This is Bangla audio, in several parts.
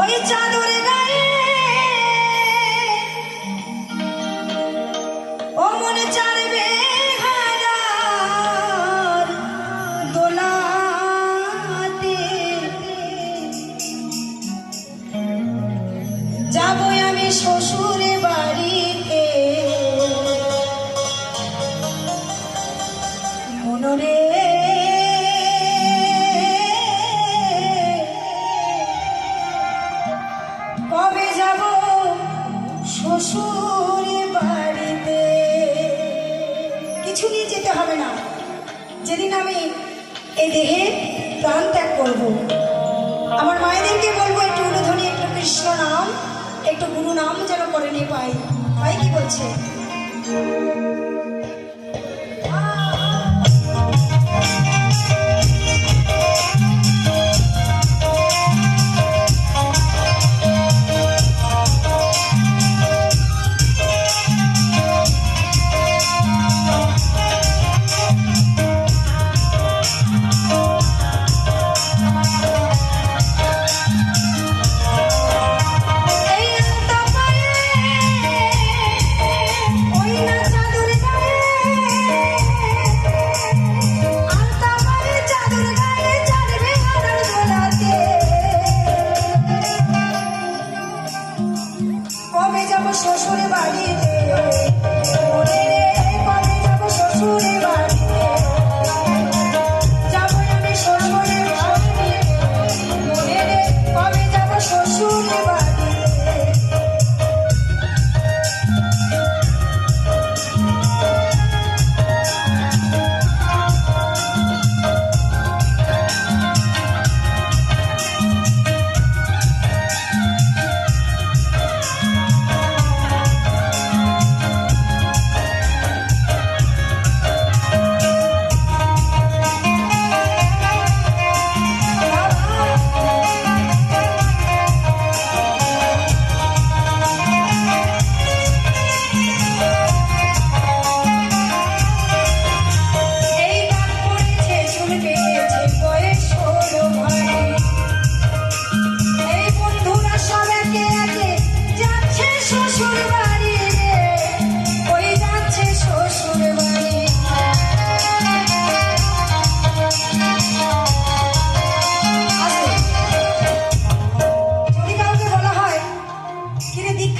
ওই চাদর গায়ে। ও মনে চারবে যাব আমি শ্বশুরে বাড়িতে শ্বশুর বাড়িতে কিছু নিয়ে যেতে হবে না। যেদিন আমি এই দেহে প্রাণ ত্যাগ করব। আমার মায়েদেরকে বলব, একটু উলুধ্বনি, একটু কৃষ্ণ নাম, একটু গুরু নাম যেন করে নিয়ে পাই। পাই কি বলছে?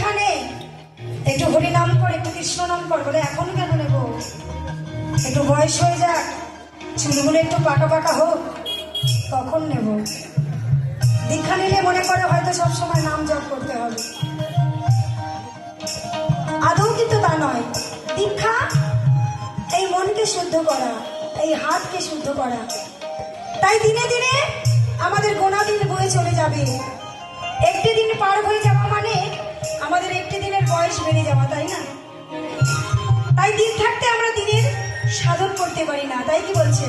কিরে দীক্ষা নে একটু হরি নাম কর, একটু কৃষ্ণ নাম কর, বলে এখন কেন নেব? একটু বয়স হয়ে যাক, চুলগুলো একটু পাকা পাকা হোক তখন নেব? দীক্ষা নিলে মনে করে হয়তো সবসময় নাম জপ করতে হবে। আদৌ কিন্তু তা নয়। দীক্ষা, এই মনকে শুদ্ধ করা, এই হাতকে শুদ্ধ করা। তাই দিনে দিনে আমাদের গোনা দিন বয়ে চলে যাবে। একটি দিন পার হয়ে যাওয়া মানে আমাদের একটি দিনের বয়স বেড়ে যাওয়া তাই না? তাই দিন থাকতে আমরা দিনের সাধন করতে পারি না, তাই কি বলছে?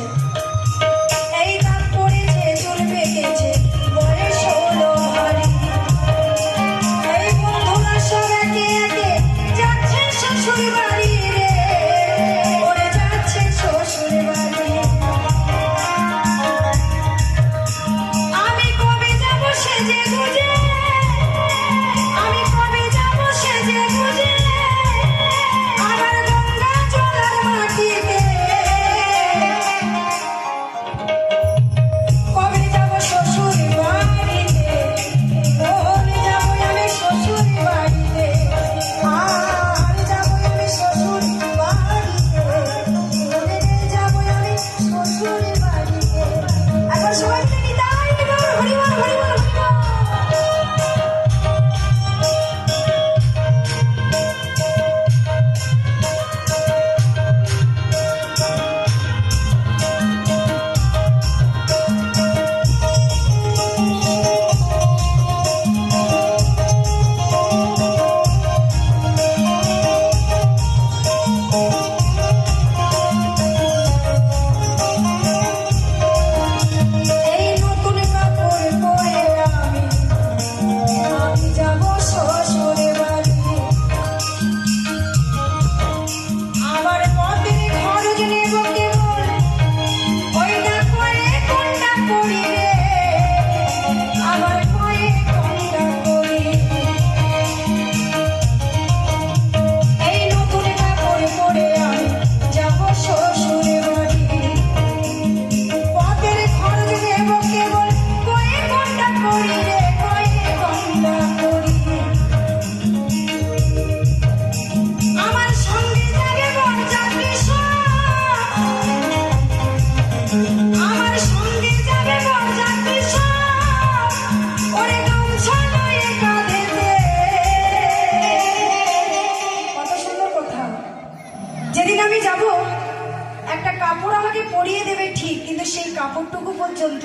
আমাকে পরিয়ে দেবে ঠিক, কিন্তু সেই কাপড়টুকু পর্যন্ত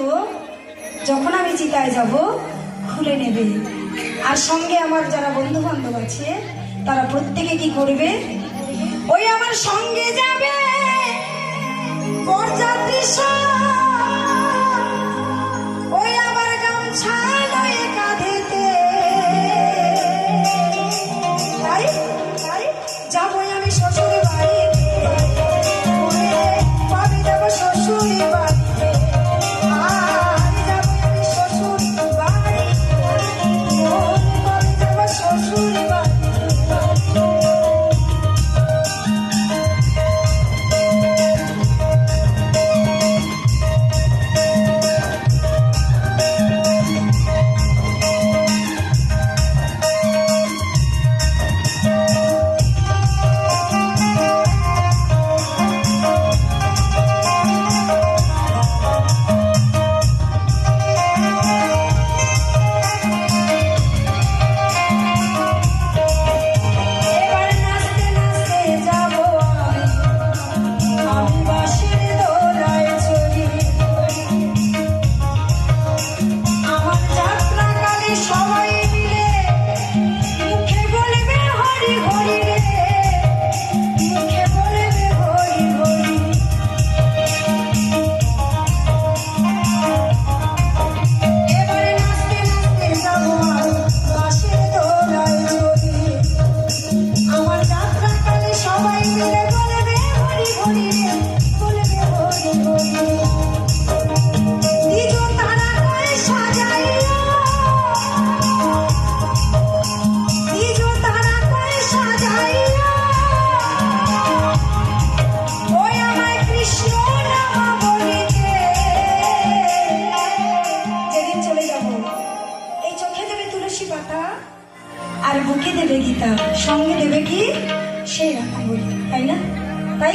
যখন আমি চিতায় যাব, খুলে নেবে। আর সঙ্গে আমার যারা বন্ধু বান্ধব আছে, তারা প্রত্যেকে কি করবে? ওই আমার সঙ্গে যাবে। পর্যাপ্ত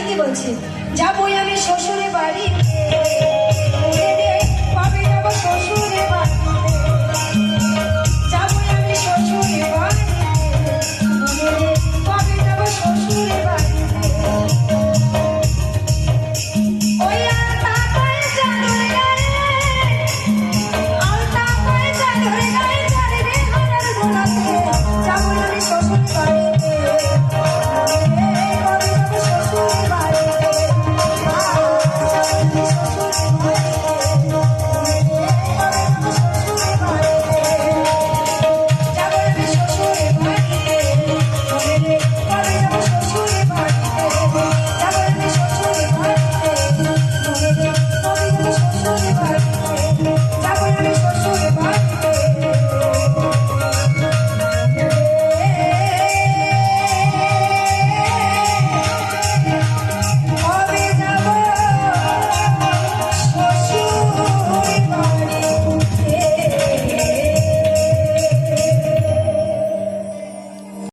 বাড়িতে বলছে যা বই আমি শ্বশুরে বাড়ি।